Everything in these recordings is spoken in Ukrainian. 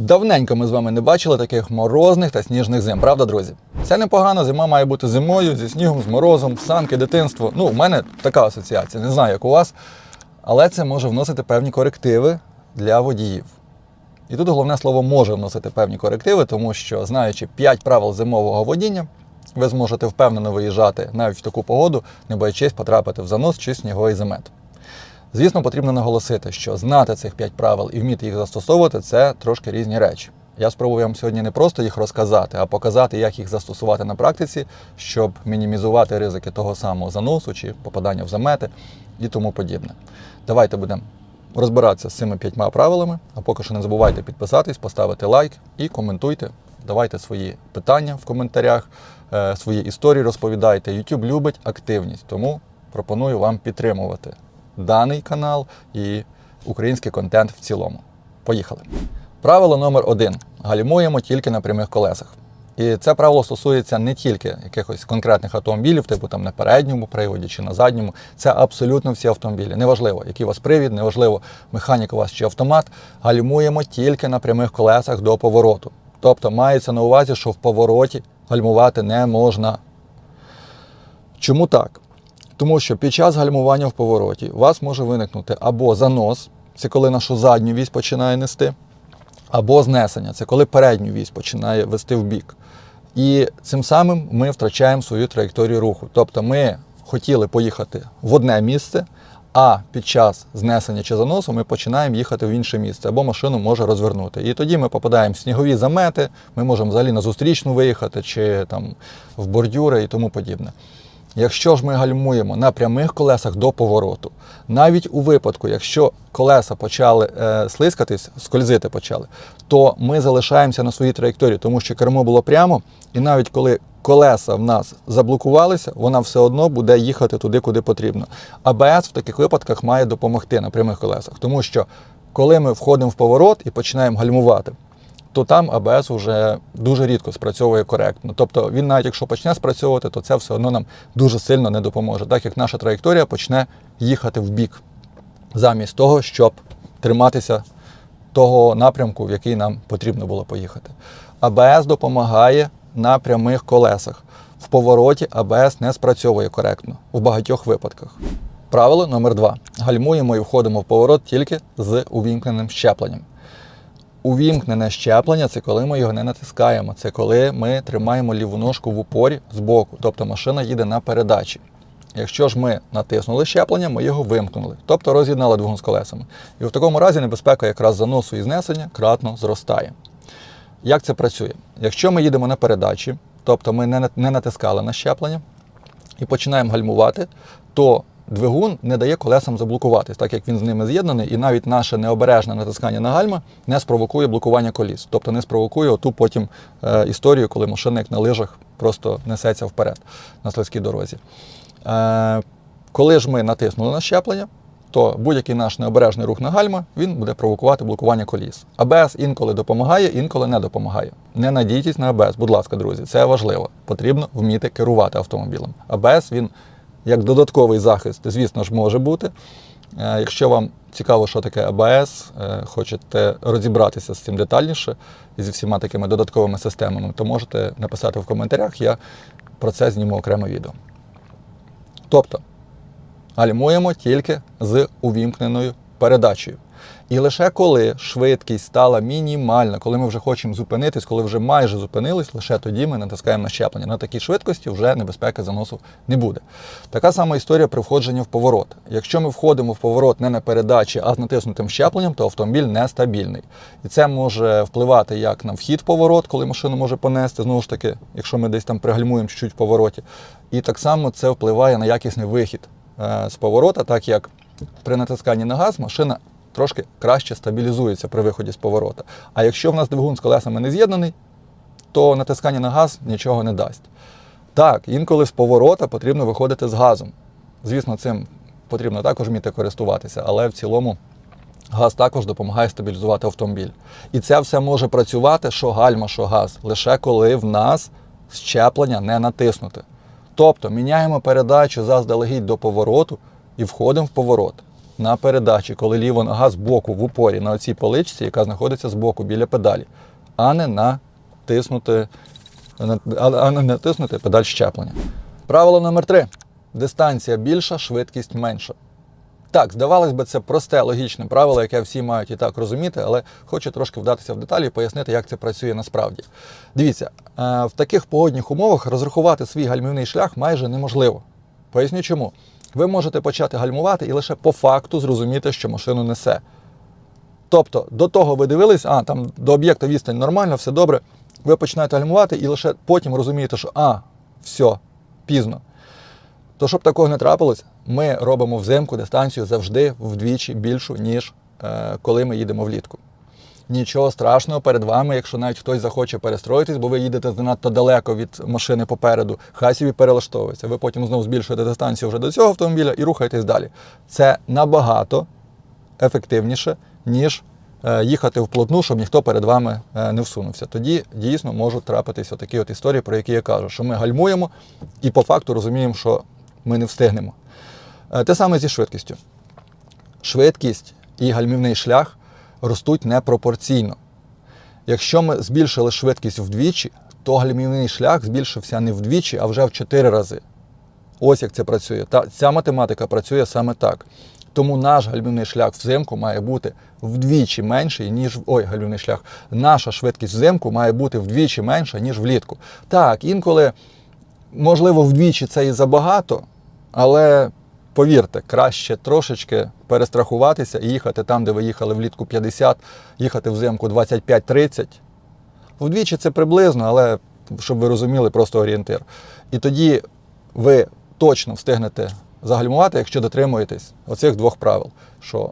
Давненько ми з вами не бачили таких морозних та сніжних зим, правда, друзі? Це непогано, зима має бути зимою, зі снігом, з морозом, санки, дитинство. Ну, у мене така асоціація, не знаю, як у вас. Але це може вносити певні корективи для водіїв. І тут головне слово може вносити певні корективи, тому що, знаючи 5 правил зимового водіння, ви зможете впевнено виїжджати навіть в таку погоду, не боячись потрапити в занос чи сніговий замет. Звісно, потрібно наголосити, що знати цих 5 правил і вміти їх застосовувати це трошки різні речі. Я спробую вам сьогодні не просто їх розказати, а показати, як їх застосувати на практиці, щоб мінімізувати ризики того самого заносу чи попадання в замети і тому подібне. Давайте будемо розбиратися з цими п'ятьма правилами. А поки що не забувайте підписатись, поставити лайк і коментуйте. Давайте свої питання в коментарях, е, свої історії розповідайте. YouTube любить активність, тому пропоную вам підтримувати даний канал і український контент в цілому. Поїхали. Правило номер один: гальмуємо тільки на прямих колесах. І це правило стосується не тільки якихось конкретних автомобілів, типу там на передньому приводі чи на задньому. Це абсолютно всі автомобілі. Неважливо, який у вас привід, неважливо, механік у вас чи автомат. Гальмуємо тільки на прямих колесах до повороту. Тобто мається на увазі, що в повороті гальмувати не можна. Чому так? Тому що під час гальмування в повороті у вас може виникнути або занос, це коли нашу задню вісь починає нести, або знесення, це коли передню вісь починає вести в бік. І цим самим ми втрачаємо свою траєкторію руху. Тобто ми хотіли поїхати в одне місце, а під час знесення чи заносу ми починаємо їхати в інше місце, або машину може розвернути. І тоді ми попадаємо в снігові замети, ми можемо взагалі на зустрічну виїхати, чи там в бордюри і тому подібне. Якщо ж ми гальмуємо на прямих колесах до повороту, навіть у випадку, якщо колеса почали е, слизькатись, скользити почали, то ми залишаємося на своїй траєкторії, тому що кермо було прямо, і навіть коли колеса в нас заблокувалися, вона все одно буде їхати туди, куди потрібно. АБС в таких випадках має допомогти на прямих колесах, тому що коли ми входимо в поворот і починаємо гальмувати, то там АБС вже дуже рідко спрацьовує коректно. Тобто він навіть якщо почне спрацьовувати, то це все одно нам дуже сильно не допоможе, так як наша траєкторія почне їхати в бік, замість того, щоб триматися того напрямку, в який нам потрібно було поїхати. АБС допомагає на прямих колесах. В повороті АБС не спрацьовує коректно в багатьох випадках. Правило номер два: гальмуємо і входимо в поворот тільки з увімкненим щепленням. Увімкнене щеплення це коли ми його не натискаємо. Це коли ми тримаємо ліву ножку в упорі збоку, тобто машина їде на передачі. Якщо ж ми натиснули щеплення, ми його вимкнули, тобто роз'єднали двигун з колесами. І в такому разі небезпека якраз заносу і знесення кратно зростає. Як це працює? Якщо ми їдемо на передачі, тобто ми не натискали на щеплення і починаємо гальмувати, то двигун не дає колесам заблокуватись, так як він з ними з'єднаний, і навіть наше необережне натискання на гальма не спровокує блокування коліс, тобто не спровокує оту потім е, історію, коли машина як на лижах просто несеться вперед на слизькій дорозі. Е, коли ж ми натиснули на щеплення, то будь-який наш необережний рух на гальма він буде провокувати блокування коліс. АБС інколи допомагає, інколи не допомагає. Не надійтесь на АБС, будь ласка, друзі, це важливо. Потрібно вміти керувати автомобілем. АБС він як додатковий захист, звісно ж, може бути. Е, Якщо вам цікаво, що таке АБС, е, хочете розібратися з цим детальніше і зі всіма такими додатковими системами, то можете написати в коментарях, я про це зніму окреме відео. Тобто, гальмуємо тільки з увімкненою передачею. І лише коли швидкість стала мінімальна, коли ми вже хочемо зупинитись, коли вже майже зупинились, лише тоді ми натискаємо на щеплення. На такій швидкості вже небезпеки заносу не буде. Така сама історія при входженні в поворот. Якщо ми входимо в поворот не на передачі, а з натиснутим щепленням, то автомобіль нестабільний. І це може впливати як на вхід в поворот, коли машину може понести, знову ж таки, якщо ми десь там пригальмуємо чуть-чуть в повороті. І так само це впливає на якісний вихід е, з поворота, так як при натисканні на газ машина трошки краще стабілізується при виході з поворота. А якщо в нас двигун з колесами не з'єднаний, то натискання на газ нічого не дасть. Так, інколи з поворота потрібно виходити з газом. Звісно, цим потрібно також вміти користуватися, але в цілому газ також допомагає стабілізувати автомобіль. І це все може працювати, що гальма, що газ, лише коли в нас щеплення не натиснуте. Тобто міняємо передачу заздалегідь до повороту і входимо в поворот. На передачі, коли ліва нога з боку в упорі на оцій поличці, яка знаходиться з боку біля педалі, а не натиснути, а не натиснути педаль щеплення. Правило номер три: дистанція більша, швидкість менша. Так, здавалось би, це просте логічне правило, яке всі мають і так розуміти, але хочу трошки вдатися в деталі і пояснити, як це працює насправді. Дивіться, е, в таких погодних умовах розрахувати свій гальмівний шлях майже неможливо. Поясню чому. Ви можете почати гальмувати і лише по факту зрозуміти, що машину несе. Тобто, до того ви дивились, а там до об'єкта відстань нормально, все добре. Ви починаєте гальмувати і лише потім розумієте, що а, все, пізно. То щоб такого не трапилось, ми робимо взимку дистанцію завжди вдвічі більшу, ніж е, коли ми їдемо влітку. Нічого страшного перед вами, якщо навіть хтось захоче перестроїтись, бо ви їдете занадто далеко від машини попереду, хай собі перелаштовується. Ви потім знову збільшуєте дистанцію вже до цього автомобіля і рухаєтесь далі. Це набагато ефективніше, ніж е, їхати вплотну, щоб ніхто перед вами е, не всунувся. Тоді дійсно можуть трапитися такі от історії, про які я кажу, що ми гальмуємо і по факту розуміємо, що ми не встигнемо. Е, Те саме зі швидкістю. Швидкість і гальмівний шлях ростуть непропорційно. Якщо ми збільшили швидкість вдвічі, то гальмівний шлях збільшився не вдвічі, а вже в 4 рази. Ось як це працює. Та, ця математика працює саме так. Тому наш гальмівний шлях взимку має бути вдвічі менший, ніж ой, гальмівний шлях. Наша швидкість взимку має бути вдвічі менша, ніж влітку. Так, інколи, можливо, вдвічі це і забагато, але повірте, краще трошечки перестрахуватися і їхати там, де ви їхали влітку 50, їхати взимку 25-30. Вдвічі це приблизно, але щоб ви розуміли, просто орієнтир. І тоді ви точно встигнете загальмувати, якщо дотримуєтесь оцих двох правил. Що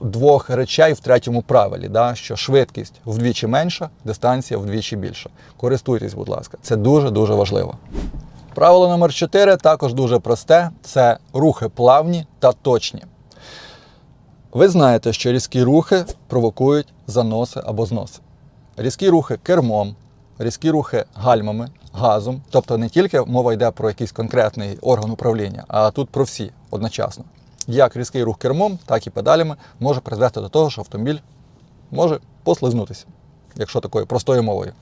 двох речей в третьому правилі, да, що швидкість вдвічі менша, дистанція вдвічі більша. Користуйтесь, будь ласка, це дуже-дуже важливо. Правило номер 4 також дуже просте: це рухи плавні та точні. Ви знаєте, що різкі рухи провокують заноси або зноси. Різкі рухи кермом, різкі рухи гальмами, газом. Тобто не тільки мова йде про якийсь конкретний орган управління, а тут про всі одночасно. Як різкий рух кермом, так і педалями може призвести до того, що автомобіль може послизнутися, якщо такою простою мовою.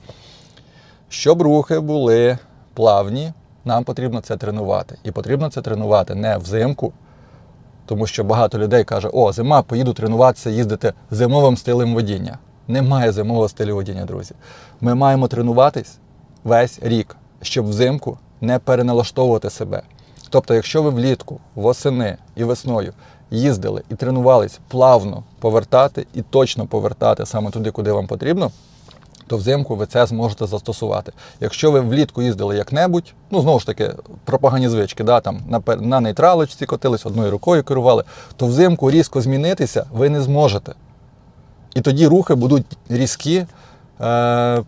Щоб рухи були плавні, нам потрібно це тренувати. І потрібно це тренувати не взимку, тому що багато людей каже, о, зима, поїду тренуватися, їздити зимовим стилем водіння. Немає зимового стилю водіння, друзі. Ми маємо тренуватись весь рік, щоб взимку не переналаштовувати себе. Тобто, якщо ви влітку, восени і весною їздили і тренувались плавно повертати і точно повертати саме туди, куди вам потрібно, то взимку ви це зможете застосувати. Якщо ви влітку їздили як-небудь, ну знову ж таки, про погані звички, да, там, на, на нейтралочці котились, одною рукою керували, то взимку різко змінитися ви не зможете. І тоді рухи будуть різкі, е,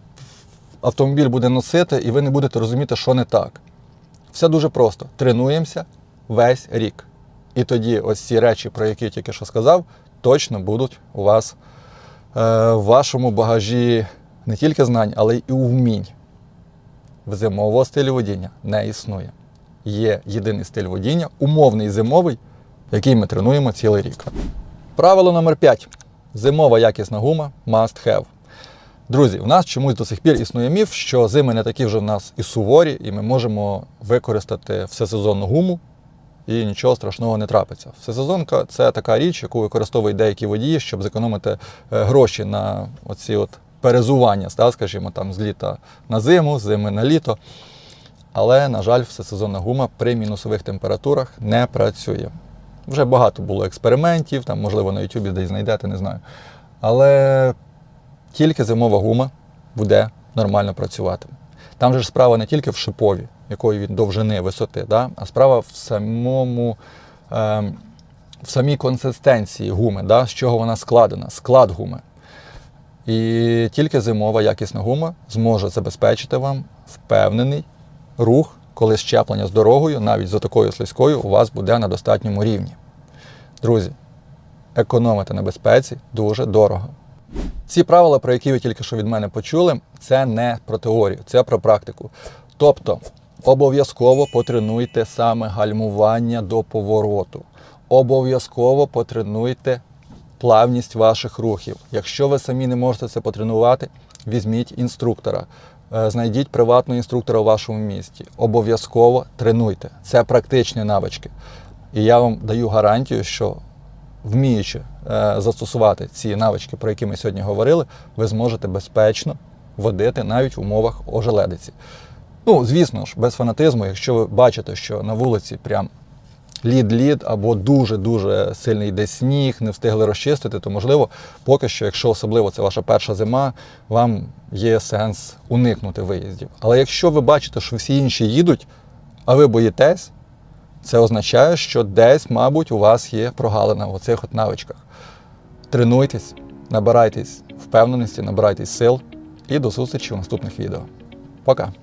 автомобіль буде носити, і ви не будете розуміти, що не так. Все дуже просто. Тренуємося весь рік. І тоді ось ці речі, про які я тільки що сказав, точно будуть у вас е, в вашому багажі не тільки знань, але й вмінь. В зимового стилю водіння не існує. Є єдиний стиль водіння, умовний зимовий, який ми тренуємо цілий рік. Правило номер 5. Зимова якісна гума must have. Друзі, у нас чомусь до сих пір існує міф, що зими не такі вже в нас і суворі, і ми можемо використати всесезонну гуму, і нічого страшного не трапиться. Всесезонка це така річ, яку використовують деякі водії, щоб зекономити е, гроші на оці от перезування, скажімо, там з літа на зиму, з зими на літо. Але, на жаль, всесезонна гума при мінусових температурах не працює. Вже багато було експериментів, там, можливо, на YouTube десь знайдете, не знаю. Але тільки зимова гума буде нормально працювати. Там же ж справа не тільки в шипові, якої він довжини, висоти, да? а справа в самому. ем, в самій консистенції гуми, да? з чого вона складена, склад гуми. І тільки зимова якісна гума зможе забезпечити вам впевнений рух, коли щеплення з дорогою, навіть за такою слизькою, у вас буде на достатньому рівні. Друзі, економити на безпеці дуже дорого. Ці правила, про які ви тільки що від мене почули, це не про теорію, це про практику. Тобто, обов'язково потренуйте саме гальмування до повороту. обов'язково потренуйте плавність ваших рухів. Якщо ви самі не можете це потренувати, візьміть інструктора. Е, Знайдіть приватного інструктора у вашому місті. Обов'язково тренуйте. Це практичні навички. І я вам даю гарантію, що вміючи е, застосувати ці навички, про які ми сьогодні говорили, ви зможете безпечно водити навіть в умовах ожеледиці. Ну, звісно ж, без фанатизму, якщо ви бачите, що на вулиці прям лід-лід або дуже-дуже сильний йде сніг, не встигли розчистити, то можливо, поки що, якщо особливо це ваша перша зима, вам є сенс уникнути виїздів. Але якщо ви бачите, що всі інші їдуть, а ви боїтесь, це означає, що десь, мабуть, у вас є прогалина в оцих от навичках. Тренуйтесь, набирайтесь впевненості, набирайтесь сил і до зустрічі в наступних відео. Пока!